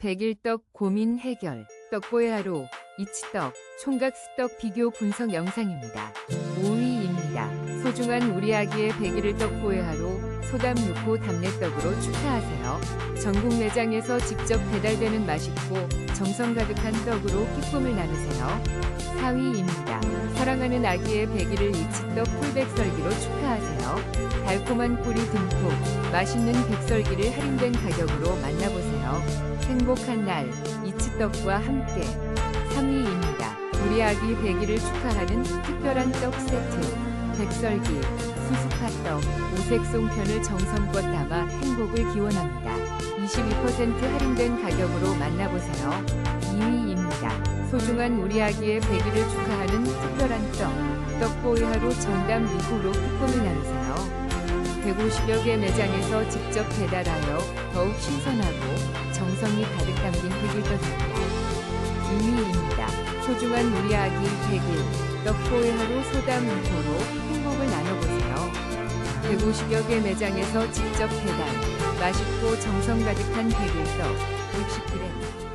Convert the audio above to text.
백일떡 고민 해결, 떡보의 하루, 이치떡, 총각스떡 비교 분석 영상입니다. 5위입니다. 소중한 우리 아기의 백일을 떡보의 하루, 소담 6호 담내떡으로 축하하세요. 전국 매장에서 직접 배달되는 맛있고 정성 가득한 떡으로 기쁨을 나누세요. 4위입니다. 사랑하는 아기의 백일을 이치떡 풀백설기로 축하하세요. 달콤한 뿌리 듬뿍, 맛있는 백설기를 할인된 가격으로 만나보세요. 행복한 날, 이치떡과 함께 3위입니다. 우리 아기 100일을 축하하는 특별한 떡 세트 백설기, 수수팥떡, 오색송편을 정성껏 담아 행복을 기원합니다. 22% 할인된 가격으로 만나보세요. 2위입니다. 소중한 우리 아기의 100일을 축하하는 특별한 떡, 떡보이 하루 정담 미후로 기쁨을 나누세요. 150여 개 매장에서 직접 배달하여 더욱 신선하고 정성이 가득 담긴 백일떡입니다. 2위입니다. 소중한 우리 아기 100일 떡보의 하루 소담 무호로 행복을 나눠보세요. 150여 개 매장에서 직접 배달 맛있고 정성 가득한 백일떡 60g